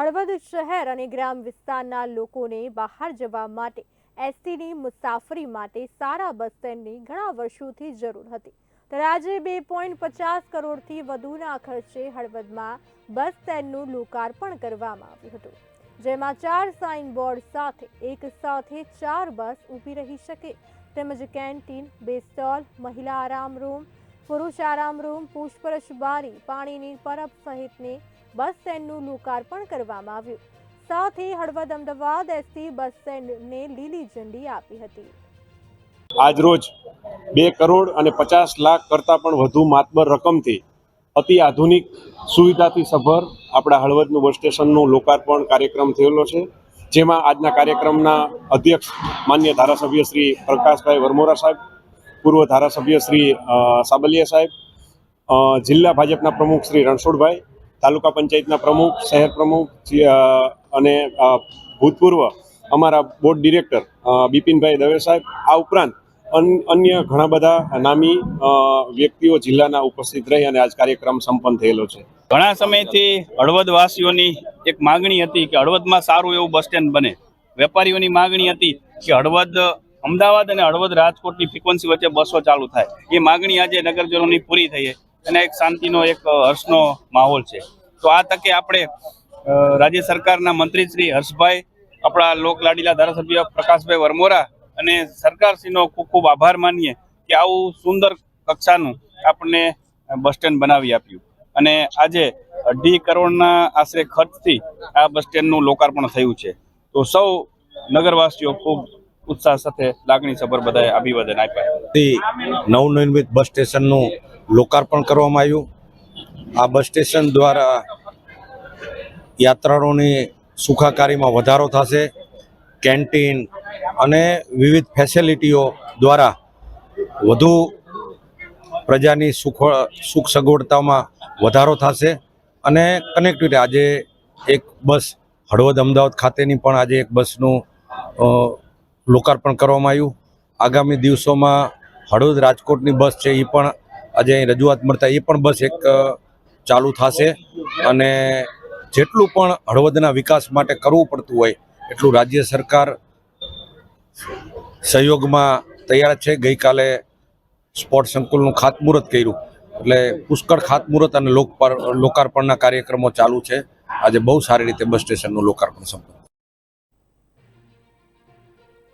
હળવદ શહેર અને ગ્રામ વિસ્તારના લોકોને બહાર જવા માટે એસટીની મુસાફરી માટે સારા બસ સ્ટેન્ડની ઘણા વર્ષોથી જરૂર હતી. ત્યારે આજે બે પોઈન્ટ પચાસ કરોડથી વધુના ખર્ચે હળવદમાં બસ સ્ટેન્ડનું લોકાર્પણ કરવામાં આવ્યું હતું. જેમાં ચાર સાઇન બોર્ડ સાથે એક સાથે ચાર બસ ઊભી રહી શકે. તેમજ કેન્ટીન, બે સ્ટોલ, મહિલા આરામ રૂમ પુરુષ આરામ રૂમ પુષ્પરશ બારી, પાણીની પરબ સહિતની બસ સ્ટેન્ડનું લોકાર્પણ કરવામાં આવ્યું. સાથે હળવદ અમદાવાદ એસટી બસ સ્ટેન્ડને લીલી ઝંડી આપી હતી. આજરોજ બે કરોડ અને પચાસ લાખ કરતાં પણ વધુ માતબર રકમથી અતિ આધુનિક સુવિધાથી સભર આપણા હળવદનું બસ સ્ટેશનનું લોકાર્પણ કાર્યક્રમ થયેલો છે. જેમાં આજના કાર્યક્રમના અધ્યક્ષ માન્ય ધારાસભ્ય શ્રી પ્રકાશભાઈ વરમોરા સાહેબ પૂર્વ ધારાસભ્ય શ્રી સાબલિયા સાહેબ જિલ્લા ભાજપના પ્રમુખ શ્રી રણછોડભાઈ, તાલુકા પંચાયતના પ્રમુખ, શહેર પ્રમુખ અને ભૂતપૂર્વ અમારા બોર્ડ ડિરેક્ટર બિપિનભાઈ દવે સાહેબ, આ ઉપરાંત અન- અન્ય ઘણા બધા નામી વ્યક્તિઓ જિલ્લાના ઉપસ્થિત રહી અને આજ કાર્યક્રમ સંપન્ન થયેલો છે. ઘણા સમયથી હળવદ વાસીઓની એક માગણી હતી કે હળવદમાં સારું એવું બસ સ્ટેન્ડ બને. વેપારીઓની માગણી હતી કે હળવદ અમદાવાદ અને હળવદ રાજકોટની ફ્રિકવન્સી વચ્ચે બસો ચાલુ થાય. એ માગણી આજે નગરજનોની પૂરી થઈ છે. અને એક શાંતિનો, એક હર્ષનો માહોલ છે. તો આ તકે આપણે રાજ્ય સરકારના મંત્રી શ્રી હર્ષભાઈ, આપણા લોકલાડીલા ધારાસભ્ય પ્રકાશભાઈ વરમોરા અને સરકારશ્રીનો ખૂબ ખૂબ આભાર માનીએ કે આવું સુંદર કક્ષાનું આપણને બસ સ્ટેન્ડ બનાવી આપ્યું. અને આજે અઢી કરોડના આશરે ખર્ચથી આ બસ સ્ટેન્ડનું લોકાર્પણ થયું છે. તો સૌ નગરવાસીઓ ખૂબ ઉત્સાહ સાથે લાગણીસભર બધાએ અભિવાદન આપ્યા. નવનિર્મિત બસ સ્ટેશનનું લોકાર્પણ કરવામાં આવ્યું. આ બસ સ્ટેશન દ્વારા યાત્રાળુઓની સુખાકારીમાં વધારો થશે. કેન્ટીન અને વિવિધ ફેસિલિટીઓ દ્વારા વધુ પ્રજાની સુખ સુખ સગવડતામાં વધારો થશે અને કનેક્ટિવિટી, આજે એક બસ હળવદ અમદાવાદ ખાતેની પણ આજે એક બસનું લોકાર્પણ કરવામાં આવ્યું. આગામી દિવસોમાં હળવદ રાજકોટની બસ છે એ પણ આજે અહીં રજૂઆત મળતા એ પણ બસ એક ચાલુ થશે અને જેટલું પણ હળવદના વિકાસ માટે કરવું પડતું હોય એટલું રાજ્ય સરકાર સહયોગમાં તૈયાર છે. ગઈકાલે સ્પોર્ટ સંકુલનું ખાતમુહૂર્ત કર્યું. એટલે પુષ્કળ ખાતમુહૂર્ત અને લોક લોકાર્પણના કાર્યક્રમો ચાલુ છે. આજે બહુ સારી રીતે બસ સ્ટેશનનું લોકાર્પણ સંપન્ન